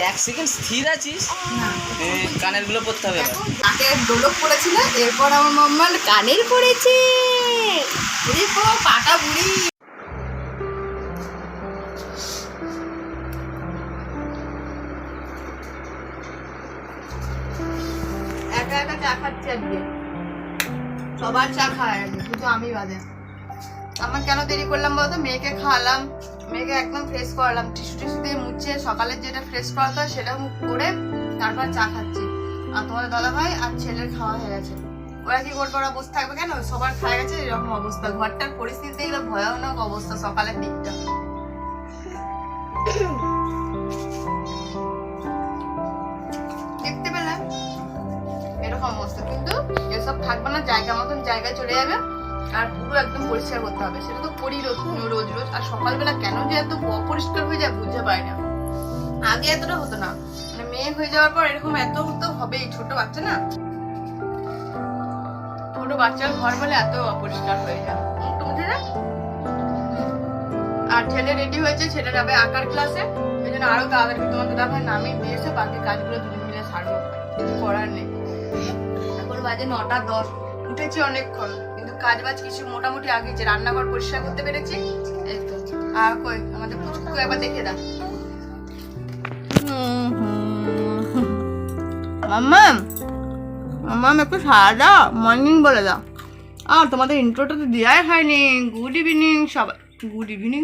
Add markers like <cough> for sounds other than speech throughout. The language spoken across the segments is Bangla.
এক সেকেন্ড স্থির আছিস? এ, কানেরগুলো পড়তে হবে। নাকের ডোলক পড়েছিল এরপর আমার মাম্মার কানের পড়েছে পাকা বুড়ি। একা একা চা খাচ্ছে আজকে। সবার চা খায় শুধু আমি বাদে। আমার কেন দেরি করলাম বলতো? মেয়েকে খাওয়ালাম। মেয়েকে একদম ফ্রেশ করালাম। টিস্যু টিস্যু দিয়ে মুছে সকালে যেটা ফ্রেশ করাতে হয় সেটা করে তারপর চা খাচ্ছি। আর তোমাদের দাদা ভাই আর ছেলের খাওয়া হয়ে গেছে। ওরা কি করবে? ওরা বসে থাকবে কেন? সবার খাওয়া গেছে, এরকম অবস্থা। ঘরটার পরিস্থিতি দেখলে ভয়ানক অবস্থা সকালের দিকটা। দেখতে পেলাম এরকম অবস্থা। কিন্তু এসব থাকবে না, জায়গা মতন জায়গায় চলে যাবে। আর পুরো একদম পরিষ্কার করতে হবে। সেটা তো করি রোজ রোজ রোজ। আর সকালবেলা কেন যে এত অপরিষ্কার হয়ে যায় বুঝতে পারি না। আগে এতটা হতো না। মানে মেয়ে হয়ে যাওয়ার পর এরকম এত তো হবেই, ছোট বাচ্চা না। ছোট বাচ্চার ঘর বলে এত অপরিষ্কার হয়ে যায়। মুছে আর ছেলে রেডি হয়েছে, ছেলে যাবে আঁকার ক্লাসে এই জন্য আরও তাড়াতাড়ি তোমার দাদা ভাই নামিয়ে দিয়েছে বাকি কাজগুলো দুজন মিলে সারবো। কিছু করার নেই। এখন বাজে নটা দশ। উঠেছি অনেকক্ষণ। কাজ বাজ কিছু মোটামুটি আগেছে রান্নাঘর পরিষ্কার করতে পেরেছি আর কই, আমাদের পুচকু একবার দেখে দাও। মাম্মাম মাম্মাম, একটু সারা দাও মর্নিং বলে দাও। আর তোমাদের ইন্ট্রোটা তো দেওয়াই হয়নি। গুড ইভিনিং সবাই good evening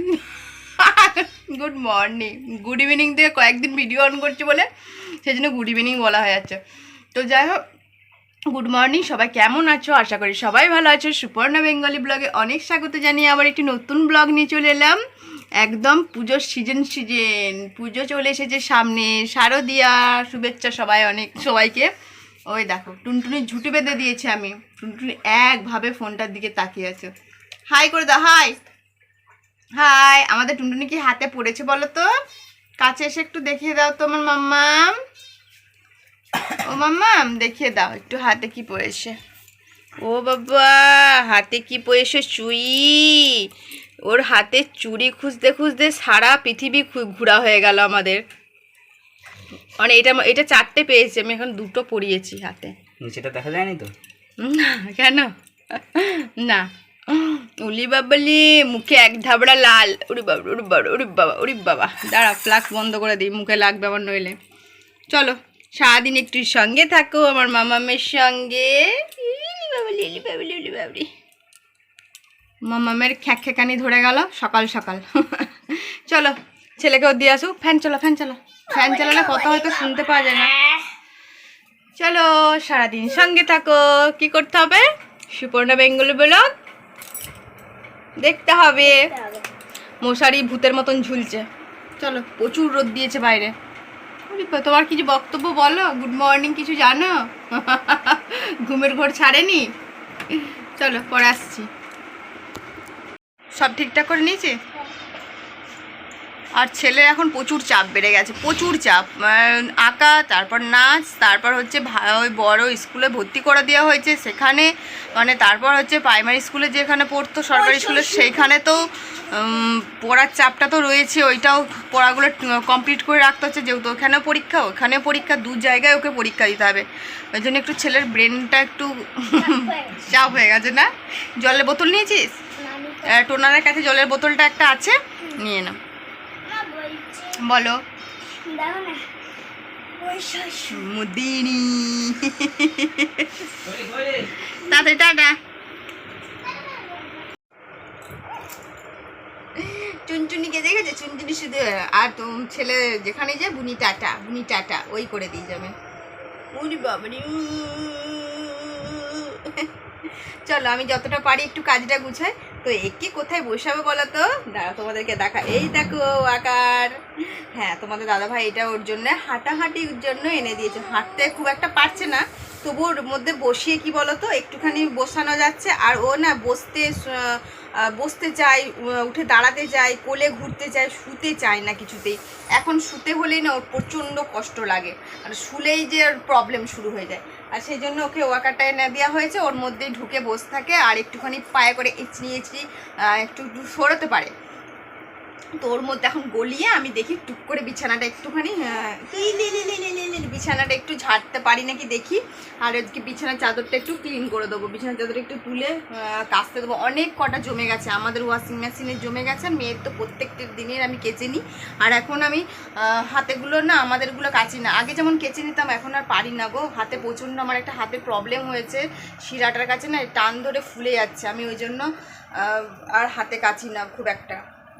good morning good evening থেকে কয়েকদিন ভিডিও অন করছি বলে, সেই জন্য গুড ইভিনিং বলা হয়ে যাচ্ছে। তো যাই হোক গুড মর্নিং সবাই কেমন আছো? আশা করি সবাই ভালো আছো। সুপর্ণা বেঙ্গলি ব্লগে অনেক স্বাগত জানিয়ে আবার একটি নতুন ব্লগ নিয়ে চলে এলাম। একদম পুজোর সিজন সিজন পুজো চলে এসেছে সামনে। শারদিয়া শুভেচ্ছা সবাই অনেক, সবাইকে। ওই দেখো টুনটুনি ঝুঁটি বেঁধে দিয়েছে আমি। টুনটুনি একভাবে ফোনটার দিকে তাকিয়ে আছে। হাই করে দাও হাই হাই আমাদের টুনটুনি কি হাতে পড়েছে বলো তো? কাছে এসে একটু দেখিয়ে দাও তো আমার মাম্মাম। ও মাম্মাম দেখিয়ে দাও একটু হাতে কি পড়েছে ও বাবা হাতে কি পড়েছে চুই? ওর হাতে চুড়ি খুঁজতে খুঁজতে সারা পৃথিবী ঘোরা হয়ে গেল আমাদের। মানে এটা এটা চারটে পেয়েছি আমি এখন দুটো পরিয়েছি হাতে। নিচেটা দেখা যায়নি তো? না কেন? না। উলি বাবালি মুখে এক ধাবড়া লাল। উড়ি বাবা উড়ি বাবা উড়ি বাবা উড়ি বাবা। দাঁড়া ফ্লাক্স বন্ধ করে দিই মুখে লাগবে আমার নইলে। চলো। সারাদিন একটু সঙ্গে থাকো, আমার মামামের সঙ্গে। বাবলি বাবলি মামামের খ্যাক খ্যাকানি ধরে গেল, সকাল সকাল। চলো, ছেলেকেও দিয়ে আসুক। ফ্যান চলো ফ্যান চলো। ফ্যান চালালে কথা হয়তো শুনতে পাওয়া যায় না। চলো, সারাদিন সঙ্গে থাকো। কি করতে হবে? সুপর্ণা বেঙ্গলি ব্লগ দেখতে হবে। মশারি ভূতের মতন ঝুলছে। চলো, প্রচুর রোদ দিয়েছে বাইরে। তোমার কিছু বক্তব্য বলো? গুড মর্নিং কিছু জানো? <laughs> ঘুমের ঘোর ছাড়েনি? চলো, পরে আসছি। সব ঠিকঠাক করে নিয়েছে? আর ছেলে এখন প্রচুর চাপ বেড়ে গেছে প্রচুর চাপ। আঁকা তারপর নাচ তারপর হচ্ছে ওই বড় স্কুলে ভর্তি করে দেওয়া হয়েছে সেখানে। মানে তারপর হচ্ছে প্রাইমারি স্কুলে যেখানে পড়তো সরকারি স্কুলে সেইখানে তো পড়ার চাপটা তো রয়েছে ওইটাও পড়াগুলো কমপ্লিট করে রাখতে হচ্ছে। যেহেতু ওখানেও পরীক্ষা ওখানেও পরীক্ষা দু জায়গায় ওকে পরীক্ষা দিতে হবে। ওই জন্য একটু ছেলের ব্রেনটা একটু <laughs> চাপ হয়ে গেছে না? জলের বোতল নিয়েছিস? টোনারের কাছে জলের বোতলটা একটা আছে নিয়ে নাও। বলো। মুদিনি তাড়াতাড়ি টাটা। চুনচুনিকে দেখেছে? চুনচুনি শুধু আর তো ছেলে যেখানে যায় বুনি টাটা বুনি টাটা ওই করে দিয়ে যাবে। উনি বাবারি চলো, আমি যতটা পারি একটু কাজটা গুছাই। তো একে কোথায় বসাবে বলো তো? দাঁড়া তোমাদেরকে দেখা এই দেখো আকার। হ্যাঁ তোমাদের দাদা ভাই এটা ওর জন্য হাঁটাহাঁটির জন্য এনে দিয়েছে। হাঁটতে খুব একটা পারছে না তবু ওর মধ্যে বসিয়ে কি বলো তো? একটুখানি বসানো যাচ্ছে। আর ও না বসতে বসতে চায় উঠে দাঁড়াতে চায় কোলে ঘুরতে চায় শুতে চায় না কিছুতেই। এখন শুতে হলেই না ওর প্রচণ্ড কষ্ট লাগে। আর শুলেই যে ওর প্রবলেম শুরু হয়ে যায়। আর সেই জন্য ওকে ওয়াকারটা এনে দেওয়া হয়েছে, ওর মধ্যেই ঢুকে বসে থাকে আর একটুখানি পায়ে করে এঁচড়ি এঁচড়ি একটু একটু সরোতে পারে। তো ওর মধ্যে এখন গলিয়ে আমি দেখি টুক করে বিছানাটা একটুখানি বিছানাটা একটু ঝাড়তে পারি নাকি দেখি। আর আজকে বিছানার চাদরটা একটু ক্লিন করে দেবো। বিছানার চাদরটা একটু তুলে কাচতে দেবো। অনেক কটা জমে গেছে। আমাদের ওয়াশিং মেশিনে জমে গেছে মেয়ের তো প্রত্যেকটা দিনের আমি কেচে নিই। আর এখন আমি হাতেগুলো না আমাদেরগুলো কাচি না। আগে যেমন কেচে নিতাম, এখন আর পারি না গো। হাতে প্রচণ্ড আমার একটা হাতে প্রবলেম হয়েছে। শিরাটার কাছে না টান ধরে ফুলে যাচ্ছে। আমি ওই জন্য আর হাতে কাচি না খুব একটা।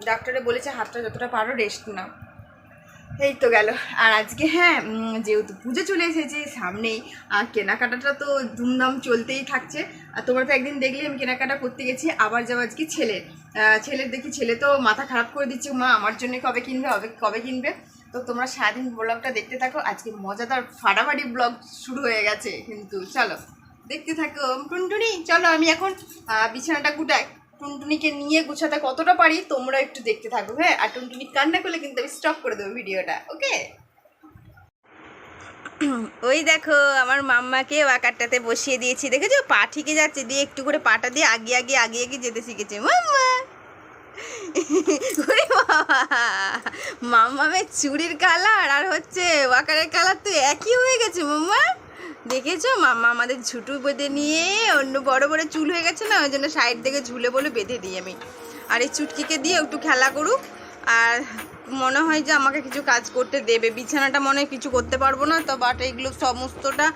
ডাক্তারে বলেছে হাতটা যতটা পারো রেস্ট নাও। এই তো গেল। আর আজকে হ্যাঁ যেহেতু পুজো চলে এসেছে, সামনেই, আর কেনাকাটাটা তো ধুমধাম চলতেই থাকছে। আর তোমরা তো একদিন দেখলে আমি কেনাকাটা করতে গেছি, আবার যাব আজকে ছেলে। ছেলের দেখি ছেলে তো মাথা খারাপ করে দিচ্ছে, মা আমার জন্য কবে কিনবে হবে কবে কিনবে? তো তোমরা সারাদিন ব্লগটা দেখতে থাকো। আজকে মজাদার ফাটাফাটি ব্লগ শুরু হয়ে গেছে, কিন্তু চলো, দেখতে থাকো। টুনটুনি, চলো আমি এখন বিছানাটা গুটাই। টুনটুনিকে নিয়ে গুছাতে কতটা পারি তোমরা একটু দেখতে থাকো হ্যাঁ? আর টুনটুনি কান্না করলে কিন্তু আমি স্টপ করে দেবো ভিডিওটা ওকে ওই দেখো, আমার মাম্মাকে ওয়াকারটাতে বসিয়ে দিয়েছি, দেখেছ? পা ঠিকে যাচ্ছে, দিয়ে একটু করে পাটা দিয়ে আগে আগে আগে আগে যেতে শিখেছে। মাম্মা! ওরে বাবা! মাম্মামের চুড়ির কালার আর হচ্ছে ওয়াকারের কালার তো একই হয়ে গেছে, মাম্মা! দেখেছ? মাম্মা আমাদের ঝুটু বেঁধে নিয়ে অন্য বড় বড় চুল হয়ে গেছে না? ওই জন্য সাইড থেকে ঝুলে বলে বেঁধে দিই আমি। আর এই চুটকিকে দিয়ে একটু খেলা করুক। আর মনে হয় যে আমাকে কিছু কাজ করতে দেবে। বিছানাটা মনে হয় কিছু করতে পারব না, তো বাট এগুলো সমস্তটা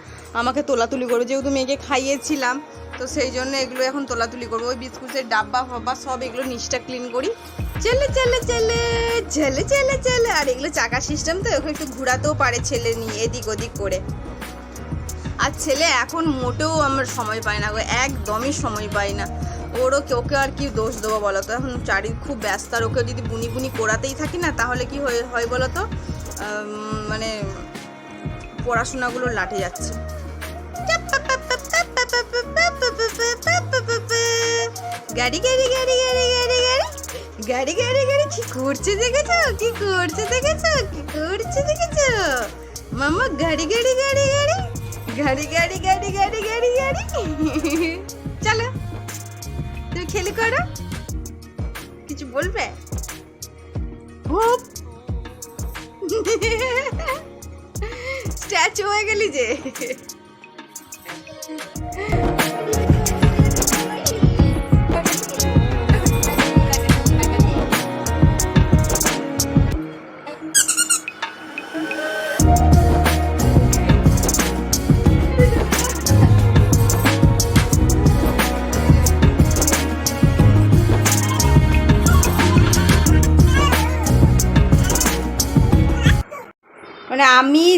আমাকে তোলাতুলি করবে। যেহেতু মেয়েকে খাইয়েছিলাম, তো সেই জন্য এগুলো এখন তোলাতুলি করব। ওই বিস্কুটের ডাব্বা, ফাব্বা সব এগুলো নিচটা ক্লিন করি। চেলে চেলে চেলে চেলে চেলে চেলে আর এগুলো চাকা সিস্টেম তো, ওকে একটু ঘোরাতেও পারে ছেলে নিয়ে, এদিক ওদিক করে। আর ছেলে এখন মোটেও আমার সময় পায় না গো, একদমই সময় পায় না। ওরও ওকে আর কি দোষ দেবো বলো তো? এখন চারি খুব ব্যস্ত, আর ওকে যদি বুনি বুনি করাতেই থাকি না, তাহলে কি হয়ে হয় বলো তো? মানে পড়াশোনাগুলো লাটে যাচ্ছে। গাড়ি গাড়ি গাড়ি গাড়ি গাড়ি গাড়ি। গাড়ি গাড়ি গাড়ি, কি করছে দেখেছ? কি করছে দেখেছ? কি করছে দেখেছ? মামা গাড়ি গাড়ি গাড়ি গাড়ি। গাড়ি গাড়ি গাড়ি গাড়ি গাড়ি গাড়ি। চলো, তুমি খেলি করো। কিছু বলবে? স্ট্যাচু হয়ে গেলি যে।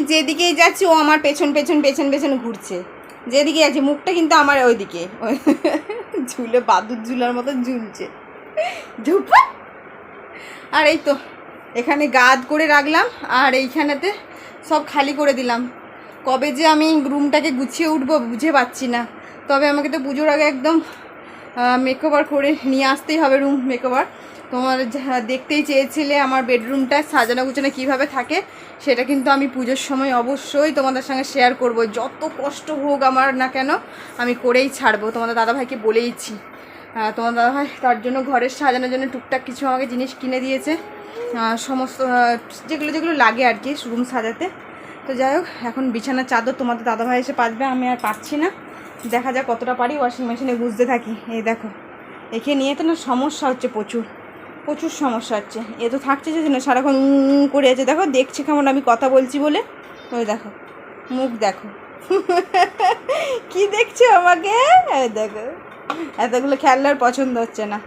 আমি যেদিকে যাচ্ছি, ও আমার পেছন পেছন পেছন পেছন ঘুরছে। যেদিকে যাচ্ছি, মুখটা কিন্তু আমার ওইদিকে। <laughs> ঝুলে বাদুর ঝুলার মতো ঝুলছে। ধুপা! আর এই তো, এখানে গাদ করে রাখলাম, আর এইখানেতে সব খালি করে দিলাম। কবে যে আমি রুমটাকে গুছিয়ে উঠবো বুঝে পাচ্ছি না। তবে আমাকে তো পুজোর আগে একদম মেকওভার করে নিয়ে আসতেই হবে রুম মেকওভার তোমার দেখতেই চেয়েছিলে আমার বেডরুমটা সাজানো গুছানো কীভাবে থাকে, সেটা কিন্তু আমি পুজোর সময় অবশ্যই তোমাদের সঙ্গে শেয়ার করব। যত কষ্ট হোক আমার না কেন, আমি করেই ছাড়বো। তোমাদের দাদাভাইকে বলেইছি। তোমার দাদাভাই তার জন্য ঘরের সাজানোর জন্য টুকটাক কিছু আমাকে জিনিস কিনে দিয়েছে। সমস্ত যেগুলো যেগুলো লাগে আর কি রুম সাজাতে। তো যাই হোক, এখন বিছানার চাদর তোমাদের দাদাভাই এসে পাতবে, আমি আর পাচ্ছি না। দেখা যাক কতটা পারি ওয়াশিং মেশিনে বুঝতে থাকি। এই দেখো, একে নিয়ে তো না সমস্যা হচ্ছে প্রচুর। প্রচুর সমস্যা হচ্ছে। এ তো থাকছে যে না, সারাক্ষণ করে আছে। দেখো, দেখছে কেমন আমি কথা বলছি বলে। ওই দেখো, মুখ দেখো। <laughs> কি দেখছ আমাকে? দেখো, এতগুলো খেলনার পছন্দ হচ্ছে না।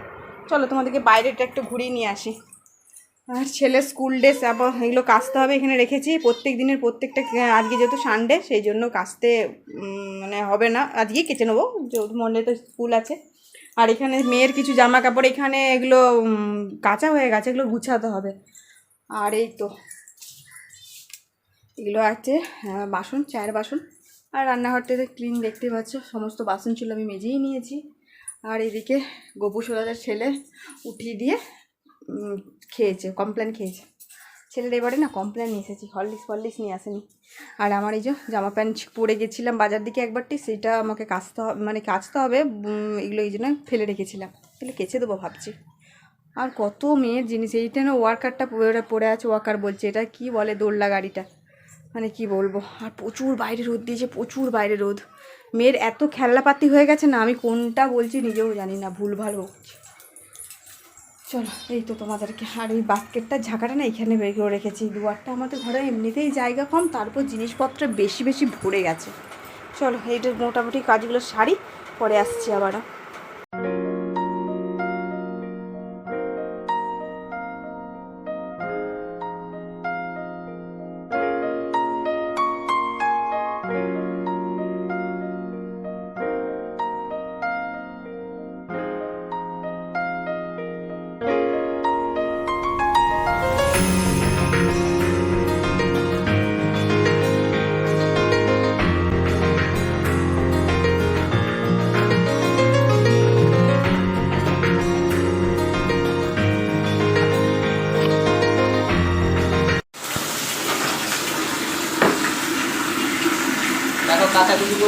চলো, তোমাদেরকে বাইরেটা একটু ঘুরিয়ে নিয়ে আসি। আর ছেলে স্কুল ড্রেস আবার এগুলো কাচতে হবে এখানে রেখেছি। প্রত্যেক দিনের প্রত্যেকটা, আজকে যেহেতু সানডে, সেই জন্য কাচতে মানে হবে না। আজকেই কেচে নেব। যেহেতু মন্ডে তো স্কুল আছে। আর এখানে মেয়ের কিছু জামা কাপড় এখানে এগুলো কাঁচা হয়ে গেছে, এগুলো গুছাতে হবে। আর এই তো, এগুলো আছে বাসন, চায়ের বাসন। আর রান্নাঘরটাতে ক্লিন দেখতে পাচ্ছ, সমস্ত বাসন ছিল আমি মেজেই নিয়েছি। আর এদিকে গোপু সোদাদের ছেলে উঠিয়ে দিয়ে খেয়েছে কমপ্লেন খেয়েছে। ছেলের এবারে না কমপ্লেন নিয়ে এসেছি, হরলিক্স ফরলিক্স নিয়ে আসেনি। আর আমার এই যে জামা প্যান্ট পরে গেছিলাম বাজার দিকে একবারটি, সেটা আমাকে কাচতে হবে মানে কাচতে হবে এগুলো এই জন্য ফেলে রেখেছিলাম। তাহলে কেচে দেবো ভাবছি। আর কত মেয়ের জিনিস, এইটা না ওয়ার্কারটা পড়ে আছে ওয়ার্কার বলছে, এটা কি বলে দোল্লা গাড়িটা? মানে কি বলব, আর প্রচুর বাইরে রোদ দিয়েছে, প্রচুর বাইরে রোদ। মেয়ের এত খেলনাপাতি হয়ে গেছে না, আমি কোনটা বলছি নিজেও জানি না, ভুলভাল বলছি চলো, এই তো তোমাদেরকে। আর এই বাস্কেটটা, ঝাঁকাটা না এখানে বের করে রেখেছি। দুয়ারটা আমাদের ঘরে এমনিতেই জায়গা কম, তারপর জিনিসপত্র বেশি বেশি ভরে গেছে। চলো, এইটা মোটামুটি কাজগুলো সারি, পরে আসছি আবারও।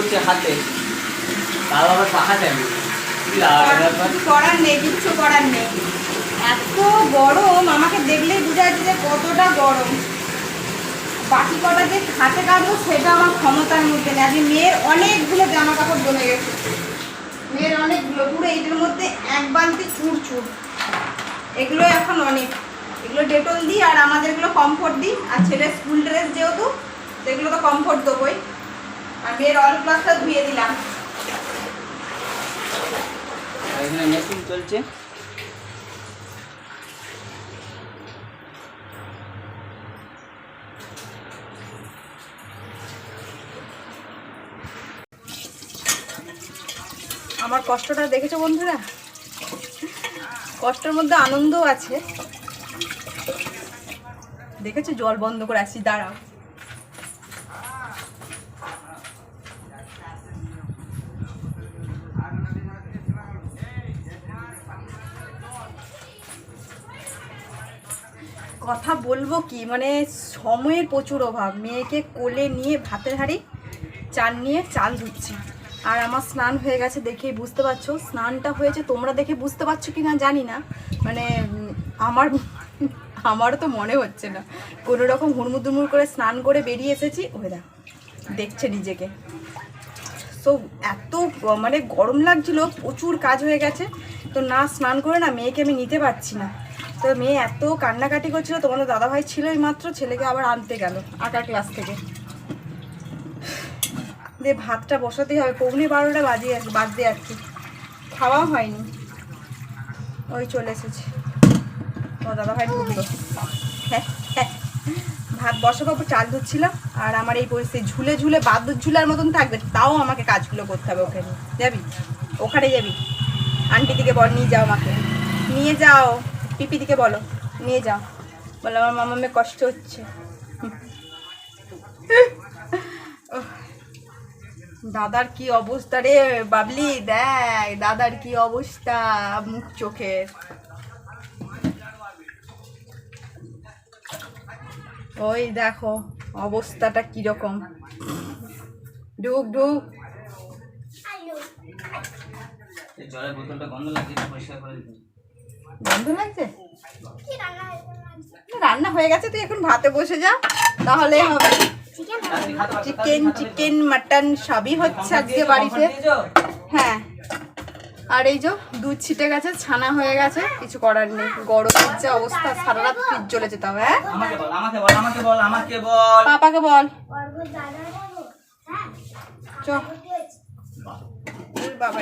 করছে হাতে। তাও আবার পাখা যাবে কি লাগাবে করার নেই কিচ্ছু করার নেই। এত গরম আমাকে দেখলেই বোঝা যাচ্ছে যে কতটা গরম। বাকি কটা যে হাতে কাটবো সেটা আমার ক্ষমতার মধ্যে নেই। আজকে মেয়ের অনেকগুলো জামা কাপড় গেছে। মেয়ের অনেকগুলো পুরো এইটার মধ্যে এক বালতি চুর চুর এগুলো এখন অনেক। এগুলো ডেটল দিই আর আমাদেরগুলো কমফোর্ট দিই। আর ছেলের স্কুল ড্রেস যেহেতু সেগুলো তো কমফোর্ট দেবোই। আর মেয়ের অল ধুয়ে দিলাম। এখানে মেশিন চলছে। আমার কষ্টটা দেখেছ বন্ধুরা? কষ্টের মধ্যে আনন্দও আছে। দেখেছ? জল বন্ধ করে আসছি দাঁড়াও। বলব কি মানে সময়ের প্রচুর অভাব। মেয়েকে কোলে নিয়ে ভাতের হাঁড়ি চাল নিয়ে চাল ধুচ্ছি। আর আমার স্নান হয়ে গেছে দেখেই বুঝতে পারছ, স্নানটা হয়েছে তোমরা দেখে বুঝতে পারছ কি না জানি না। মানে আমার, আমারও তো মনে হচ্ছে না। কোনো রকম হুড়মুড় করে স্নান করে বেরিয়ে এসেছি, ওই দেখ, দেখছে নিজেকে। সো এত মানে গরম লাগছিল, প্রচুর কাজ হয়ে গেছে। তো না স্নান করে না মেয়েকে আমি নিতে পারছি না। তো মেয়ে এত কান্নাকাটি করছিল, তোমাদের দাদাভাই ছিলই মাত্র, ছেলেকে আবার আনতে গেল আঁকার ক্লাস থেকে। দিয়ে ভাতটা বসাতেই হবে, পৌনে বারোটা বাজিয়ে বাজতে যাচ্ছে। খাওয়া হয়নি। ওই চলে এসেছে। তোমার দাদাভাই ঢুকলো। হ্যাঁ হ্যাঁ। ভাত বসাবো চাল ধুচ্ছিলাম, আর আমার এই পরিস্থিতি ঝুলে ঝুলে বাদ্যুর ঝুলার মতন থাকবে, তাও আমাকে কাজগুলো করতে হবে ওখানে যাবি? ওখানে যাবি? আন্টি দিকে বল, নিয়ে যাও আমাকে। নিয়ে যাও। পিপি দিকে বলো, নিয়ে যাও। বলো, আমার মামামে কষ্ট হচ্ছে। দাদার কি অবস্থা রে, বাবলি? দেখ, দাদার কি অবস্থা, মুখ চোখের ওই দেখো, অবস্থাটা কীরকম। ঢুক ঢুক। জলের বোতলটা গন্ধ একটু পরিষ্কার করে দিতে। লাগছে? রান্না হয়ে গেছে তুই এখন ভাতে বসে যা তাহলে হবে। খাতে পারছ, চিকেন চিকেন মাটন সবই হচ্ছে আজকে বাড়িতে। হ্যাঁ। আর এই যে দুধ ছিটে গেছে ছানা হয়ে গেছে কিছু করার নেই। গরমের যে অবস্থা সারা রাত ফ্রিজ চলে যেতে হবে হ্যাঁ? আমাকে বল আমাকে বল আমাকে বল আমাকে বল। পাপাকে বল। চ। বাবা।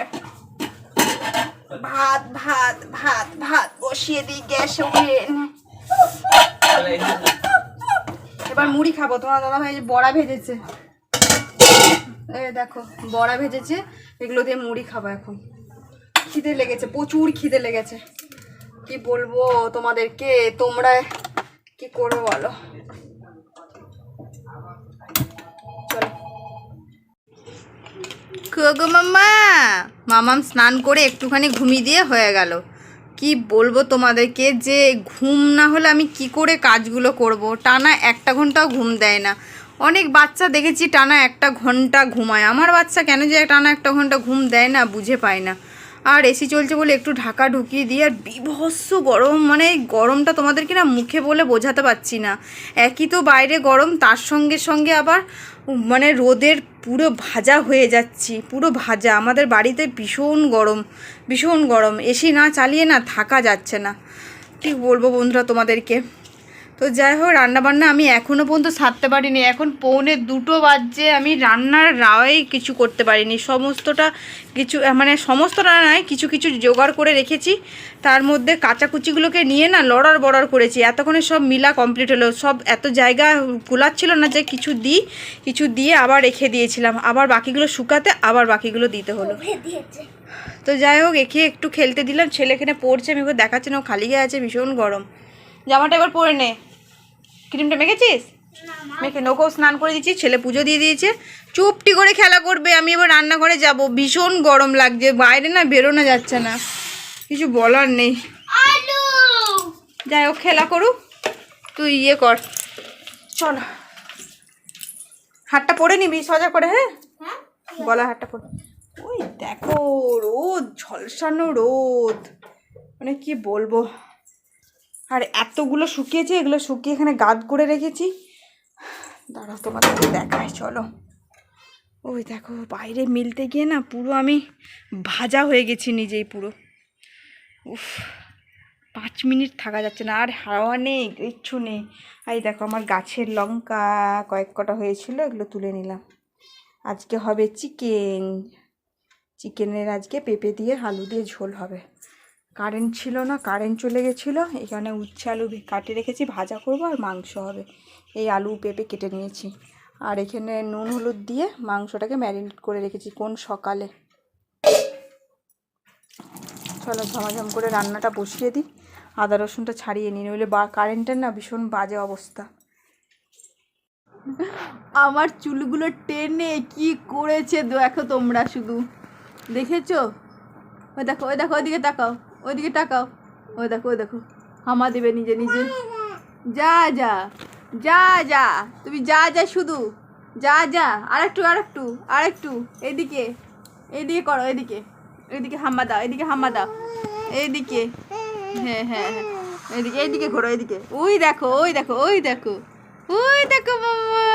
ভাত ভাত ভাত ভাত। বসিয়ে দিই গ্যাসে ওভেন। এবার মুড়ি খাব। তোমার দাদা ভাই বড়া ভেজেছে। দেখো, বড়া ভেজেছে। এগুলো দিয়ে মুড়ি খাব এখন। খিদে লেগেছে, প্রচুর খিদে লেগেছে। কি বলব তোমাদেরকে? তোমরা কি করবে বলো চলো গো মাম্মা। মামাম স্নান করে একটুখানি ঘুমিয়ে দিয়ে হয়ে গেল। কি বলব তোমাদেরকে যে ঘুম না হলে আমি কি করে কাজগুলো করব? টানা একটা ঘন্টাও ঘুম দেয় না। অনেক বাচ্চা দেখেছি টানা একটা ঘণ্টা ঘুমায়। আমার বাচ্চা কেন যে টানা একটা ঘণ্টা ঘুম দেয় না বুঝে পায় না। আর এসি চলছে বলে একটু ঢাকা ঢুকিয়ে দিই আর বিভৎস গরম। মানে এই গরমটা তোমাদেরকে না মুখে বলে বোঝাতে পারছি না। একই তো বাইরে গরম, তার সঙ্গে সঙ্গে আবার মানে রোদের পুরো ভাজা হয়ে যাচ্ছি, পুরো ভাজা। আমাদের বাড়িতে ভীষণ গরম ভীষণ গরম। এসি না চালিয়ে না থাকা যাচ্ছে না। ঠিক বলব বন্ধুরা তোমাদেরকে? তো যাই হোক রান্নাবান্না আমি এখনও পর্যন্ত সারতে পারিনি। এখন পৌনে দুটো বাজছে আমি রান্নার রাওয়াই কিছু করতে পারিনি। সমস্তটা কিছু মানে সমস্তটা নয় কিছু কিছু জোগাড় করে রেখেছি। তার মধ্যে কাঁচাকুচিগুলোকে নিয়ে না লড়ার বড়ার করেছি। এতক্ষণে সব মিলা কমপ্লিট হলো। সব এত জায়গা কুলাচ্ছিল না যে কিছু দিই কিছু দিয়ে আবার রেখে দিয়েছিলাম। আবার বাকিগুলো শুকাতে আবার বাকিগুলো দিতে হলো। তো যাই হোক একে একটু খেলতে দিলাম। ছেলে এখানে পড়ছে আমি ওকে দেখাচ্ছি না ও খালি গায়ে আছে ভীষণ গরম। জামাটা এবার পরে নে। ক্রিমটা মেখেছিস? মেখে নোকেও স্নান করে দিচ্ছি ছেলে পুজো দিয়ে দিয়েছে। চুপটি করে খেলা করবে আমি এবার রান্নাঘরে যাব। ভীষণ গরম লাগছে বাইরে না বেরোনো যাচ্ছে না। কিছু বলার নেই। যাই হোক খেলা করুক। তুই ইয়ে কর। চল। হাতটা পরে নিবি সোজা করে হ্যাঁ? গলা হাতটা পরে। ওই দেখো রোদ ঝলসানো রোদ। মানে কি বলব? আর এতগুলো শুকিয়েছে, এগুলো শুকিয়ে এখানে গাদ করে রেখেছি। দাঁড়াও তোমাদের দেখায় চলো। ওই দেখো, বাইরে মিলতে গিয়ে না পুরো আমি ভাজা হয়ে গেছি নিজেই পুরো। উফ, পাঁচ মিনিট থাকা যাচ্ছে না, আর হাওয়া নেই, কিচ্ছু নেই। এই দেখো, আমার গাছের লঙ্কা কয়েক কটা হয়েছিল, এগুলো তুলে নিলাম। আজকে হবে চিকেন। চিকেনের আজকে পেঁপে দিয়ে আলু দিয়ে ঝোল হবে। কারেন্ট ছিল না কারেন্ট চলে গেছিল। এখানে উচ্ছে আলু কাটে রেখেছি, ভাজা করব আর মাংস হবে। এই আলু পেঁপে কেটে নিয়েছি। আর এখানে নুন হলুদ দিয়ে মাংসটাকে ম্যারিনেট করে রেখেছি কোন সকালে। চলো ঝমাঝম করে রান্নাটা বসিয়ে দিই। আদা রসুনটা ছাড়িয়ে নিই, নইলে বা কারেন্টের না ভীষণ বাজে অবস্থা। আমার চুলগুলো টেনে কি করেছে দেখো তোমরা শুধু। দেখেছ? ওই দেখো ওই দেখো, ওইদিকে তাকাও। ওইদিকে তাকাও। ওই দেখো ওই দেখো। হামা দেবে নিজে নিজে। যা যা যা যা। তুমি যা যা শুধু। যা যা। আরেকটু আরেকটু আরেকটু। এদিকে এইদিকে করো, এদিকে। এদিকে হাম্মা দাও, এদিকে হাম্মা দাও। এইদিকে হ্যাঁ হ্যাঁ হ্যাঁ। এদিকে এইদিকে ঘোরো, এদিকে। ওই দেখো ওই দেখো ওই দেখো। ওই দেখো মাম্মা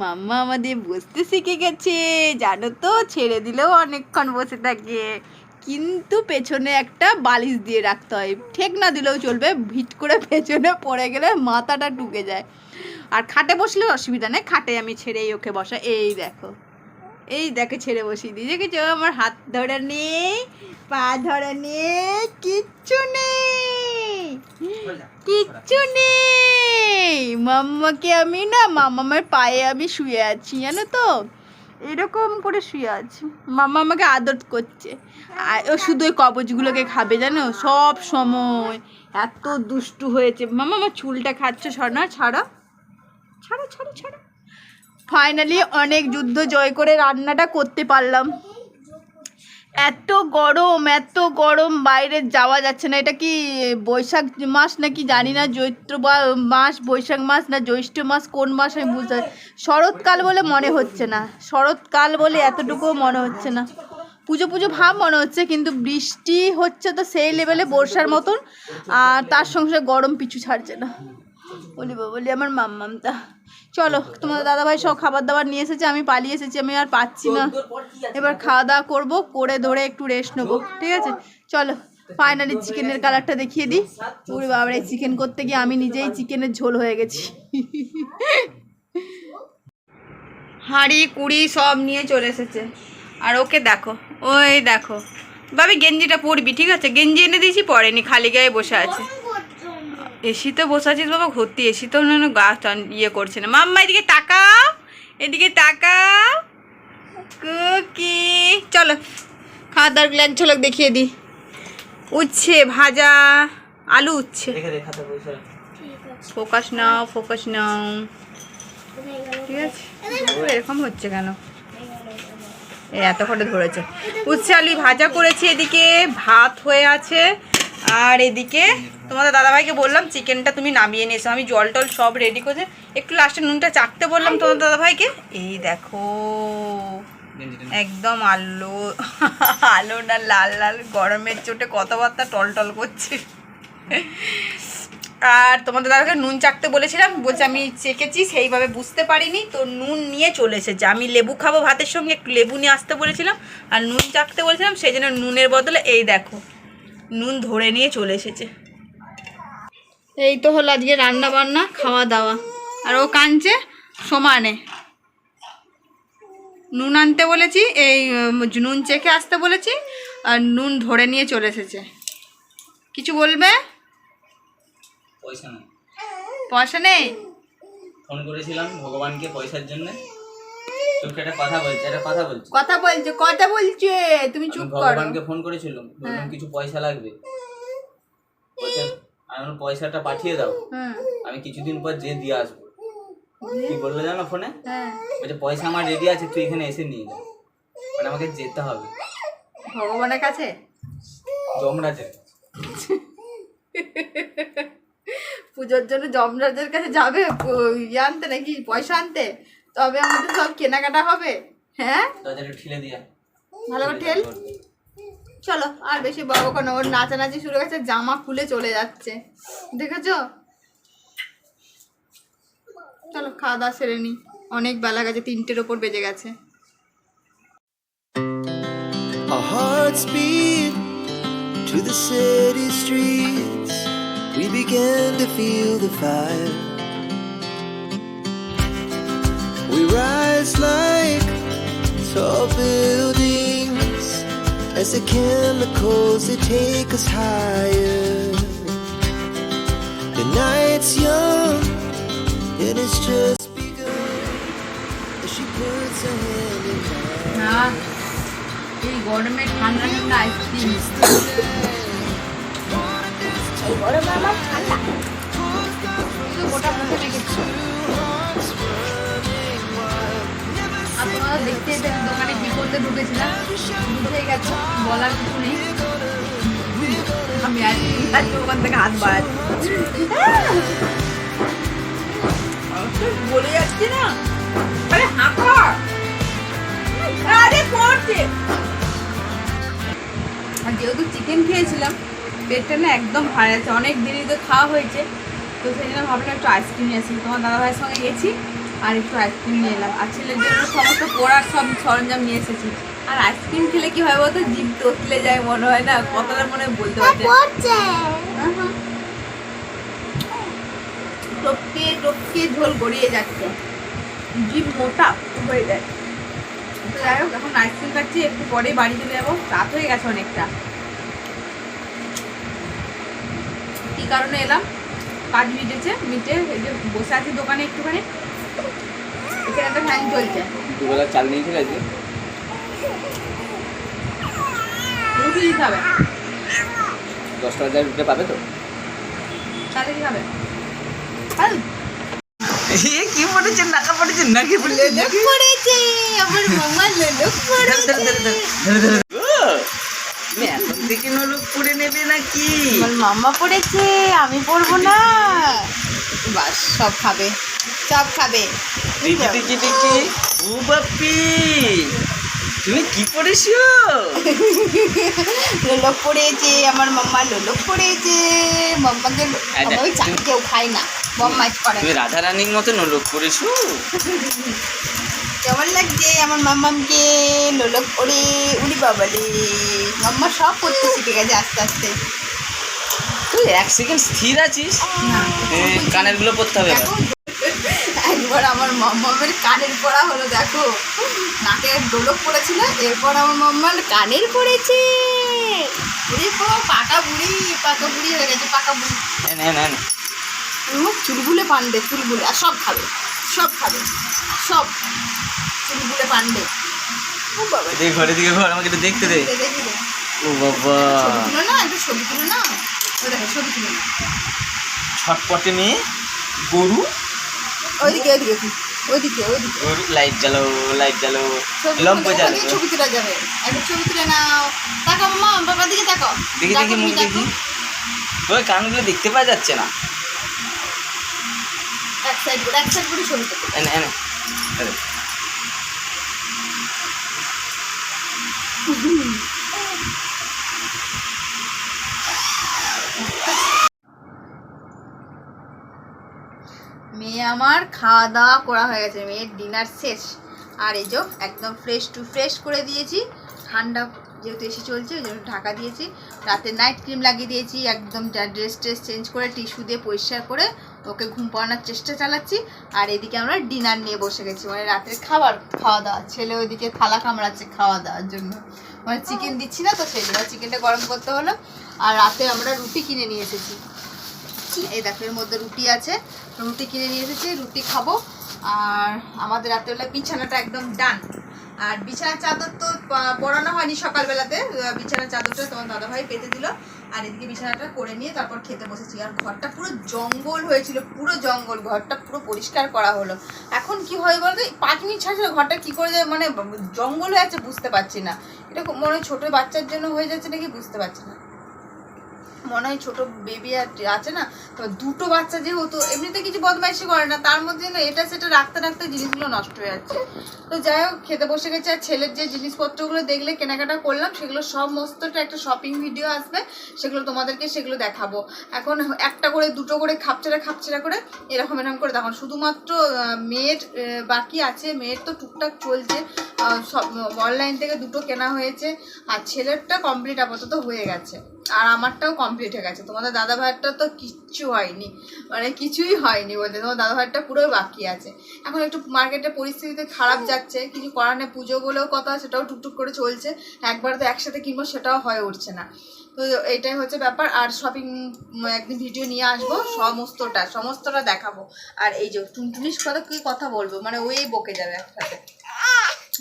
মাম্মা আমাদের বসতে শিখে গেছে। জানো তো, ছেড়ে দিলেও অনেকক্ষণ বসে থাকে। কিন্তু পেছনে একটা বালিশ দিয়ে রাখতে হয়। ঠেক না দিলেও চলবে, ভিট করে পেছনে পড়ে গেলে মাথাটা ঢুকে যায়। আর খাটে বসলে অসুবিধা নেই, খাটে আমি ছেড়েই ওকে বসা, এই দেখো। এই দেখে ছেড়ে বসিয়ে দিই, দেখেছ? আমার হাত ধরে নেই, পা ধরে নেই, কিচ্ছু নেই। কিচ্ছু নেই। মাম্মাকে আমি না মামামের পায়ে আমি শুয়ে আছি, জানো তো? এরকম করে শুয়ে আছি। মামা আমাকে আদর করছে। ও শুধু ওই কবচগুলোকে খাবে, জানো? সব সময়। এত দুষ্টু হয়েছে। মামা আমার চুলটা খাচ্ছে না, ছাড়া। ছাড়া, ছাড়ো, ছাড়া। ফাইনালি অনেক যুদ্ধ জয় করে রান্নাটা করতে পারলাম। এত গরম এত গরম, বাইরে যাওয়া যাচ্ছে না। এটা কি বৈশাখ মাস নাকি জানি না, চৈত্র মাস, বৈশাখ মাস না জ্যৈষ্ঠ মাস, কোন মাস আমি বুঝতে শরৎকাল বলে মনে হচ্ছে না। শরৎকাল বলে এতটুকুও মনে হচ্ছে না। পুজো পুজো ভাব মনে হচ্ছে, কিন্তু বৃষ্টি হচ্ছে তো সেই লেভেলে বর্ষার মতন, আর তার সঙ্গে গরম পিছু ছাড়ছে না। বলি বলি আমার মাম্মামটা চলো তোমাদের দাদাভাই সব খাবার দাবার নিয়ে এসেছে আমি পালিয়ে এসেছি আমি আর পাচ্ছি না। এবার খাওয়া দাওয়া করব করে ধরে একটু রেস্ট নেব ঠিক আছে? চলো ফাইনালি চিকেনের কালারটা দেখিয়ে দিই। ওরে বাবারে চিকেন করতে গিয়ে আমি নিজেই চিকেনের ঝোল হয়ে গেছি। হাঁড়ি কুড়ি সব নিয়ে চলে এসেছে। আর ওকে দেখো ওই দেখো। ভাবি গেঞ্জিটা পরবি ঠিক আছে? গেঞ্জি এনে দিয়েছি পরেনি খালি গায়ে বসে আছে। এসিতে বসে আছিস বাবা ঘুরতে এসি তো অন্য গা ইয়ে করছে না। মাম্মা এদিকে তাকাও এদিকে তাকাও। কুকি চলো খাওয়া দাওয়ার গ্ল্যান ঝলক দেখিয়ে দিই উচ্ছে ভাজা আলু উচ্ছে। ফোকাস নাও ফোকাস নাও। ঠিক আছে? এরকম হচ্ছে কেন? এই এতক্ষণে ধরেছে। উচ্ছে আলু ভাজা করেছি এদিকে ভাত হয়ে আছে। আর এদিকে তোমাদের দাদাভাইকে বললাম চিকেনটা তুমি নামিয়ে নিয়ে এসো। আমি জল টল সব রেডি করেছে। একটু লাস্টে নুনটা চাকতে বললাম তোমাদের দাদাভাইকে। এই দেখো একদম আলো <laughs> আলোটা লাল লাল গরমের চোটে কথাবার্তা টলটল করছে। আর তোমাদের দাদাকে নুন চাকতে বলেছিলাম বলছে আমি চেকেছি সেইভাবে বুঝতে পারিনি তো নুন নিয়ে চলে এসেছে। আমি লেবু খাব ভাতের সঙ্গে একটু লেবু নিয়ে আসতে বলেছিলাম আর নুন চাকতে বলেছিলাম সেই জন্য নুনের বদলে এই দেখো নুন ধরে নিয়ে চলে এসেছে। এই তো হলো আজকে রান্না বান্না খাওয়া দাওয়া আর ও কাঁদছে সমানে। নুন আনতে বলেছি এই নুন চেখে আসতে বলেছি আর নুন ধরে নিয়ে চলে এসেছে। কিছু বলবে? পয়সা নেই। পয়সা নেই? ফোন করেছিলাম ভগবানকে পয়সার জন্য। কথা বলছে একটা কথা বলছে। কথা বলছে কথা বলছে? তুমি চুপ করো। ভগবানকে ফোন করেছিলাম বললাম হ্যাঁ। কিছু পয়সা লাগবে। বলছে আমি পয়সাটা পাঠিয়ে দাও। আমি কিছুদিন পর যে দিয়ে আসব। কি বলল জানো ফোনে? হ্যাঁ। বলছে পয়সা আমার রেডি আছে তুই এখানে এসে নিয়ে যা। মানে আমাকে যেতে হবে। ভগবানের কাছে? জমরাজে পুজোর জন্য জমরাজের কাছে যাবে? ইয়ে আনতে নাকি? পয়সা আনতে? তবে আমাদের সব কেনাকাটা হবে। হ্যাঁ? ভালো করে ঠেল। চলো আর বেশি বড় কোনো ওর নাচানাচি শুরু গেছে জামা খুলে চলে যাচ্ছে। দেখেছ? চলো খাওয়া দাওয়া সেরে নি। অনেক বেলা গেছে তিনটের ওপর বেজে গেছে। To the city streets. We began to feel the fire. We rise like tall buildings as the chemicals they take us higher. The night's young and it's just begun as she puts her hand in mine. না এই গরমে ঠান্ডা ঠান্ডা আইসক্রিম গরমে আমার ঠান্ডা গোটা মুখে লেগেছে দেখতে দোকানে কি করতে ঢুকেছিলাম? বুঝে গেছো, বলার কিছু নেই। আমি আইসক্রিম ওখান থেকে হাত বাড়াচ্ছি। বলে যাচ্ছি না। আরে আরে আর যেহেতু চিকেন খেয়েছিলাম, পেটটা না একদম ভালো আছে। অনেক দেরি তো খাওয়া হয়েছে। তো সেই জন্য ভাবলাম একটু আইসক্রিম নিয়ে আসি। তোমার দাদা ভাইয়ের সঙ্গে গেছি। আর একটু আইসক্রিম নিয়ে এলাম। আর ছেলের জন্য সমস্ত পড়ার সব সরঞ্জাম নিয়ে এসেছি। আর আইসক্রিম খেলে কি হয় বলতো? জিভ তোতলে যায় মনে হয় না? কতটা মনে হয় বলতে পারছে হ্যাঁ। টপকে টপকে ঝোল গড়িয়ে যাচ্ছে। জিভ মোটা হয়ে যায়। তো যাই হোক এখন আইসক্রিম খাচ্ছি একটু পরে বাড়ি চলে যাব। রাত হয়ে গেছে অনেকটা। কি কারণে এলাম? কাজ মিটেছে মিটে বসে আছি দোকানে একটুখানি। এখানে একটা ফ্যান চলছে। দুবেলা চাল নিয়েছিল আজকে? রুটি দিতে হবে। দশটা হাজার রুটে পাবে তো? তাহলে কি হবে? আর কি পড়েছে? নাকা পড়েছে? নাকি পড়েছে? লোক পড়েছে আমার মামা লোক পড়েছে। এখন থেকে নলুক পড়ে নেবে নাকি? আমার মামা পড়েছে আমি পড়ব না। বাস সব খাবে। সব খাবে। দেখি দেখি দেখি। ও বাপি তুমি কি পড়েছো? <laughs> লোলক পড়েছে আমার মাম্মা লোলক পড়েছে। মাম্মাকে ওই চা কেউ খায় না বম্মাইশ করে। তুমি রাধা রানীর মতো নলুক পড়েছো? কেমন লাগছে আমার মাম্মামকে? লোলক পড়ে উড়ি বাবালে মাম্মা সব করতে শিখে গেছে আস্তে আস্তে। তুই এক সেকেন্ড স্থির আছিস? কানেরগুলো পড়তে হবে একবার আমার মাম্মামের কানের পড়া হলো দেখো। নাকে ডোলক পড়েছিল এরপর আমার মাম্মার কানের পড়েছে। বুড়ি পো পাকা বুড়ি পাকা বুড়ি হয়ে গেছে পাকা বুড়ি। চুলগুলে পান্ডে চুলগুলে আর সব খাবে সব খাবে সব চুলগুলে পান্ডে ও বাবা। এদিকে ঘর এদিকে ঘর আমাকে একটু দেখতে দে। দেখি দেখি। ও বাবা। তুলো না একটু ছবি তুলো না। ও দেখো ছবি তুলো না। ছটপটে মেয়ে গরু ওইদিকে ওইদিকে ওইদিকে ওইদিকে। লাইট জ্বালো লাইট জ্বালো। লম্প জ্বালো। ছবি তোলা যাবে। একটা ছবি তুলে নাও। তাকো মামা বাবার দিকে তাকো দেখি দেখি মুখ দেখি। ওই কানগুলো দেখতে পাওয়া যাচ্ছে না। এক সাইড এক সাইড করে ছবি তুলো এনে এনে। এনে। <laughs> মেয়ে আমার খাওয়া দাওয়া করা হয়ে গেছে, মেয়ের ডিনার শেষ। আর এই যে একদম ফ্রেশ টু ফ্রেশ করে দিয়েছি। ঠান্ডা যেহেতু এসে চলছে, ওই জন্য ঢাকা দিয়েছি। রাতে নাইট ক্রিম লাগিয়ে দিয়েছি, একদম ড্রেস ট্রেস চেঞ্জ করে টিস্যু দিয়ে পরিষ্কার করে ওকে ঘুম পাড়ানোর চেষ্টা চালাচ্ছি। আর এদিকে আমরা ডিনার নিয়ে বসে গেছি মানে রাতের খাবার খাওয়া দাওয়া ছেলে ওইদিকে থালা কামড়াচ্ছে খাওয়া দাওয়ার জন্য। মানে চিকেন দিচ্ছি না তো সেই জন্য চিকেনটা গরম করতে হলো। আর রাতে আমরা রুটি কিনে নিয়ে এসেছি। এই দেখো, এর মধ্যে রুটি আছে। রুটি কিনে নিয়ে এসেছি, রুটি খাব। আর আমাদের রাত্রেবেলা বিছানাটা একদম ডান। আর বিছানার চাদর তো পরানো হয়নি সকালবেলাতে। বিছানার চাদরটা তোমার দাদাভাই পেতে দিল। আর এদিকে বিছানাটা করে নিয়ে তারপর খেতে বসেছি। আর ঘরটা পুরো জঙ্গল হয়েছিল, পুরো জঙ্গল। ঘরটা পুরো পরিষ্কার করা হলো। এখন কি হয় বলতো পাঁচ মিনিট ছাড়া ঘরটা কি করে মানে জঙ্গল হয়ে যাচ্ছে বুঝতে পারছি না। এটা মনে ছোটো বাচ্চার জন্য হয়ে যাচ্ছে নাকি, বুঝতে পারছি না। মনে হয় ছোট বেবি আর আছে না, তো দুটো বাচ্চা যেহেতু, এমনিতে কিছু বদমাইশি করে না, তার মধ্যে না এটা সেটা রাখতে রাখতে জিনিসগুলো নষ্ট হয়ে যাচ্ছে। তো যাই হোক, খেতে বসে গেছে আর ছেলের যে জিনিসপত্রগুলো দেখলে, কেনাকাটা করলাম, সেগুলো সমস্তটা একটা শপিং ভিডিও আসবে, সেগুলো তোমাদেরকে সেগুলো দেখাবো। এখন একটা করে, দুটো করে, খাপছেড়া খাপছেড়া করে, এরকম এরকম করে দেখো শুধুমাত্র মেয়ের বাকি আছে, মেয়ের তো টুকটাক চলছে সব অনলাইন থেকে দুটো কেনা হয়েছে, আর ছেলেরটা কমপ্লিট আপাতত হয়ে গেছে। আর আমারটাও কমপ্লিট হয়ে গেছে। তোমাদের দাদা ভাইয়েরটা তো কিচ্ছু হয়নি। মানে কিছুই হয়নি বলতে, তোমার দাদা ভাইয়েরটা পুরোই বাকি আছে। এখন একটু মার্কেটের পরিস্থিতিতে খারাপ যাচ্ছে, কিছু করার নেই, পুজো বলেও কথা, সেটাও টুকটুক করে চলছে। একবার তো একসাথে কিনবো, সেটাও হয়ে উঠছে না। তো এটাই হচ্ছে ব্যাপার। আর শপিং একদিন ভিডিও নিয়ে আসব, সমস্তটা সমস্তটা দেখাবো। আর এই যে টুনটুনিস কথা কি কথা বলব? মানে ওই বকে যাবে একসাথে।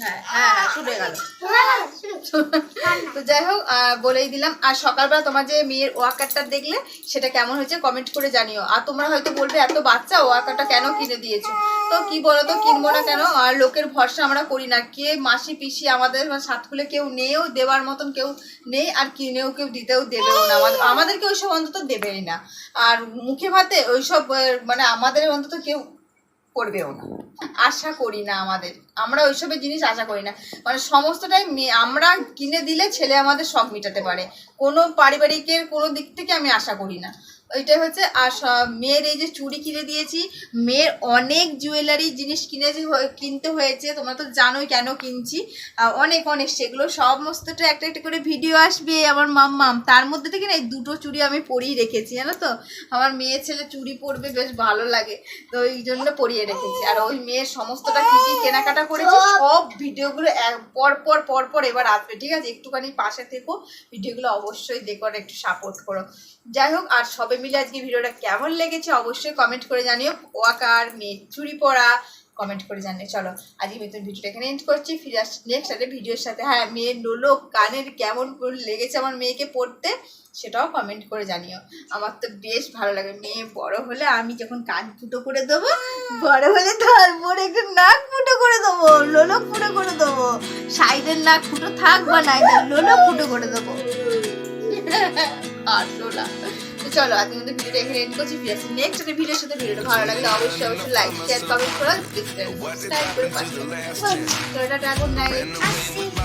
হ্যাঁ হ্যাঁ তো যাই হোক বলেই দিলাম। আর সকালবেলা তোমার যে মেয়ের দেখলে, সেটা কেমন হয়েছে কমেন্ট করে জানিও। আর তোমরা হয়তো বলবে, এত বাচ্চা কেন কিনে দিয়েছ? তো কি বলো তো কিনবো না কেন? আর লোকের ভরসা আমরা করি না। কে মাসি, পিসি আমাদের সাত খুলে কেউ নেও, দেওয়ার মতন কেউ নেই, আর কিনেও কেউ, দিতেও দেবেও না। আমাদের, আমাদেরকে ওইসব অন্তত দেবেই না। আর মুখে ভাতে ওইসব মানে আমাদের অন্তত কেউ করবেও না। আশা করি না আমাদের। আমরা ওইসবের জিনিস আশা করি না। মানে সমস্তটাই আমরা কিনে দিলে ছেলে আমাদের শখ মিটাতে পারে। কোনো পারিবারিকের কোনো দিক থেকে আমি আশা করি না। ওইটাই হচ্ছে আর মেয়ের এই যে চুড়ি কিনে দিয়েছি মেয়ের অনেক জুয়েলারি জিনিস কিনেছি হয়ে- কিনতে হয়েছে তোমরা তো জানোই কেন কিনছি। অনেক অনেক সেগুলো সমস্তটা একটা একটা করে ভিডিও আসবে আমার মাম্মাম। তার মধ্যে থেকে না এই দুটো চুড়ি আমি পরিয়ে রেখেছি জানো তো? আমার মেয়ে ছেলে চুড়ি পরবে বেশ ভালো লাগে। তো ওই জন্য পরিয়ে রেখেছি। আর ওই মেয়ের সমস্তটা কি কি কেনাকাটা করেছি সব। ভিডিওগুলো এক- পর পর পর পর এবার আসবে ঠিক আছে? একটুখানি পাশে থেকো ভিডিওগুলো অবশ্যই দেখো আর একটু সাপোর্ট করো। যাই হোক আর সবে মিলে আজকে ভিডিওটা কেমন লেগেছে অবশ্যই কমেন্ট করে জানিও। ওয়াকার, মেয়ে চুরি পরা কমেন্ট করে জানিও। চলো, আজকে নতুন ভিডিওটা এখানে এন্ড করছি। ফিরে আসছি নেক্সট একটা ভিডিওর সাথে। হ্যাঁ মেয়ের নোলো, কানের কেমন লেগেছে আমার মেয়েকে পড়তে, সেটাও কমেন্ট করে জানিও। আমার তো বেশ ভালো লাগে। মেয়ে বড় হলে আমি যখন কান ফুটো করে দেবো, বড় হলে তারপর একটু নাক ফুটো করে দেবো লোলক ফুটো করে দেবো। সাইডের নাক ফুটো থাক বা নাই লোলক ফুটো করে দেবো। আর লোলা চলো আজকে মধ্যে ভিডিওটা এখানে এন্ড করছি। ফিরে আসছি নেক্সট একটা ভিডিওর সাথে। ভিডিওটা ভালো লাগলে অবশ্যই অবশ্যই লাইক শেয়ার কমেন্ট করো। সাবস্ক্রাইব করে পাশে। Tata good night